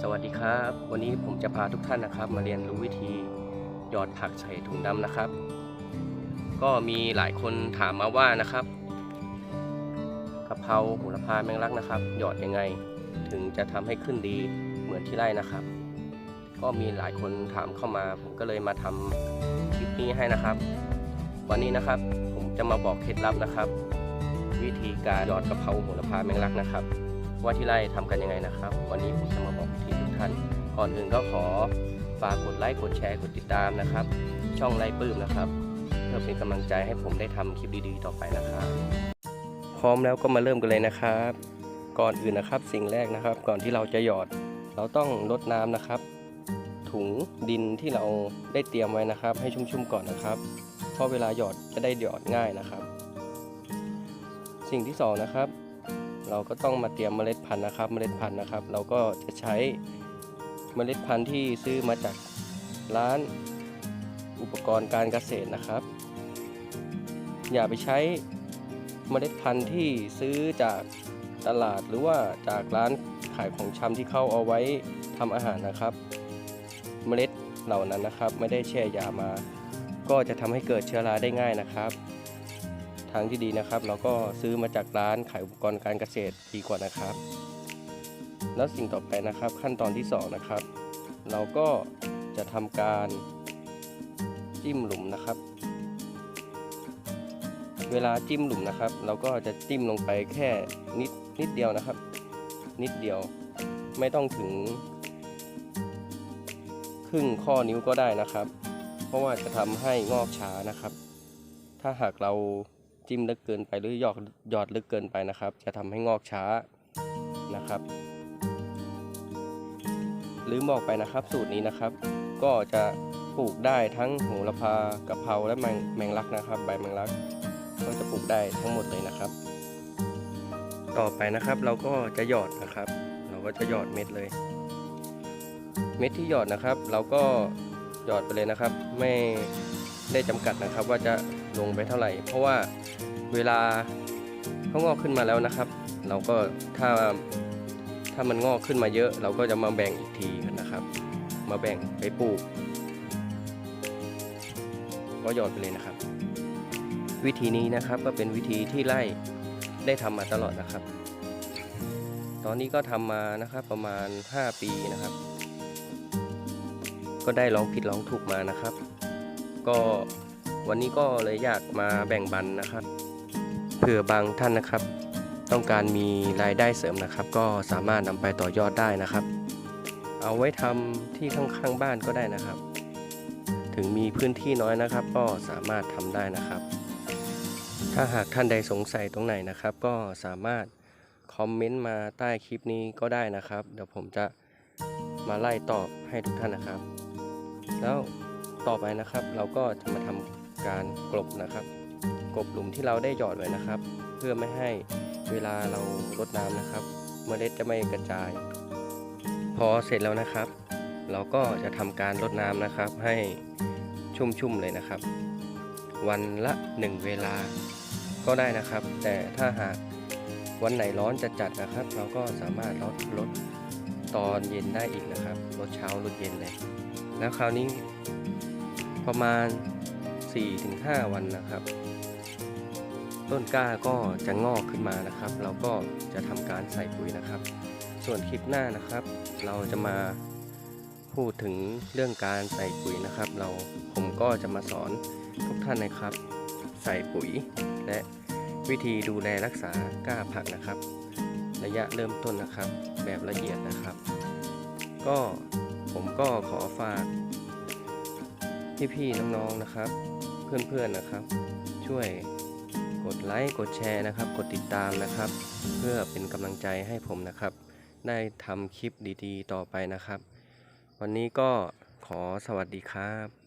สวัสดีครับ วันนี้ผมจะพาทุกท่านนะครับ มาเรียนรู้วิธีหยอดผักใส่ถุงดำนะครับ ก็มีหลายคนถามมาว่านะครับกะเพราโหระพาแมงลักนะครับ หยอดยังไง ถึงจะทำให้ขึ้นดีเหมือนที่ไร่นะครับ ก็มีหลายคนถามเข้ามา ผมก็เลยมาทำคลิปนี้ให้นะครับ วันนี้นะครับผมจะมาบอกเคล็ดลับนะครับ วิธีการหยอดกะเพราโหระพาแมงลักนะครับ ว่าที่ไร่ทำกันยังไงนะครับ วันนี้ผมจะมาบอกวิธีทุกท่าน ก่อนอื่นก็ขอฝากกดไลค์กดแชร์กดติดตามนะครับ ช่องไร่ปื้มนะครับ เพื่อเป็นกำลังใจให้ผมได้ทำคลิปดีๆ ต่อไปนะครับ พร้อมแล้วก็มาเริ่มกันเลยนะครับ ก่อนอื่นนะครับสิ่งแรกนะครับ ก่อนที่เราจะหยอด เราต้องรดน้ำนะครับ ถุงดินที่เราได้เตรียมไว้นะครับ ให้ชุ่มๆก่อนนะครับเพราะเวลาหยอดจะได้หยอดง่ายนะครับ สิ่งที่สองนะครับ เราก็ต้องมาเตรียมเมล็ดพันธุ์นะครับ เมล็ดพันธุ์นะครับ เราก็จะใช้เมล็ดพันธุ์ที่ซื้อมาจากร้านอุปกรณ์การเกษตรนะครับ อย่าไปใช้เมล็ดพันธุ์ที่ซื้อจากตลาดหรือว่าจากร้านขายของชำที่เข้าเอาไว้ทำอาหารนะครับ เมล็ดเหล่านั้นนะครับ ไม่ได้แช่ยามา ก็จะทำให้เกิดเชื้อราได้ง่ายนะครับ ทางที่ดีนะครับ เราก็ซื้อมาจากร้านขายอุปกรณ์การเกษตรดีกว่านะครับ แล้วสิ่งต่อไปนะครับ ขั้นตอนที่สองนะครับ เราก็จะทำการจิ้มหลุมนะครับ เวลาจิ้มหลุมนะครับ เราก็จะจิ้มลงไปแค่นิดนิดเดียวนะครับ นิดเดียวไม่ต้องถึง ครึ่งข้อนิ้วก็ได้นะครับ เพราะว่าจะทำให้งอกช้านะครับ ถ้าหากเรา จิ้มลึกเกินไปหรือหยอดหยอดลึกเกินไปนะครับ จะทำให้งอกช้านะครับ ลืมบอกไปนะครับสูตรนี้นะครับ ก็จะปลูกได้ทั้งโหระพากะเพราและแมงแมงลักนะครับ ใบแมงลัก ก็จะปลูกได้ทั้งหมดเลยนะครับ ต่อไปนะครับเราก็จะหยอดนะครับ เราก็จะหยอดเม็ดเลย เม็ดที่หยอดนะครับ เราก็หยอดไปเลยนะครับ ไม่ได้จำกัดนะครับว่าจะ ลงไปเท่าไหร่ เพราะว่าเวลาเขางอกขึ้นมาแล้วนะครับ เราก็ถ้าถ้ามันงอกขึ้นมาเยอะ เราก็จะมาแบ่งอีกทีนะครับ มาแบ่งไปปลูก ก็หยอดไปเลยนะครับ วิธีนี้นะครับก็เป็นวิธีที่ไล่ได้ทำมาตลอดนะครับ ตอนนี้ก็ทำมานะครับประมาณ 5 ปีนะครับ ก็ได้ลองผิดลองถูกมานะครับ ก็ วันนี้ก็เลยอยากมาแบ่งปันนะครับเผื่อบางท่านนะครับ ต้องการมีรายได้เสริมนะครับ ก็สามารถนำไปต่อยอดได้นะครับ เอาไว้ทำที่ข้างๆบ้านก็ได้นะครับ ถึงมีพื้นที่น้อยนะครับ ก็สามารถทำได้นะครับ ถ้าหากท่านใดสงสัยตรงไหนนะครับ ก็สามารถคอมเมนต์มาใต้คลิปนี้ก็ได้นะครับ เดี๋ยวผมจะมาไล่ตอบให้ทุกท่านนะครับ แล้วต่อไปนะครับเราก็จะมาทำ การกลบนะครับ กลบหลุมที่เราได้หยอดไว้นะครับ เพื่อไม่ให้เวลาเรารดน้ำนะครับ เมล็ดจะไม่กระจาย พอเสร็จแล้วนะครับ เราก็จะทำการรดน้ำนะครับ ให้ชุ่มๆเลยนะครับ วันละ 1 เวลาก็ได้นะครับ แต่ถ้าหากวันไหนร้อนจัดๆนะครับ เราก็สามารถลดลดตอนเย็นได้อีกนะครับลดเช้าลดเย็นเลย แล้วคราวนี้ประมาณ 4-5 วันนะครับ ต้นกล้าก็จะงอกขึ้นมานะครับ เราก็จะทำการใส่ปุ๋ยนะครับ ส่วนคลิปหน้านะครับ เราจะมาพูดถึงเรื่องการใส่ปุ๋ยนะครับ เราผมก็จะมาสอนทุกท่านนะครับ ใส่ปุ๋ยและวิธีดูแลรักษากล้าผักนะครับ ระยะเริ่มต้นนะครับ แบบละเอียดนะครับ ก็ผมก็ขอฝาก พี่ๆน้องๆนะครับ เพื่อนๆนะครับ ช่วยกดไลค์กดแชร์นะครับ กดติดตามนะครับ เพื่อเป็นกำลังใจให้ผมนะครับ ได้ทำคลิปดีๆ ต่อไปนะครับ วันนี้ก็ขอสวัสดีครับ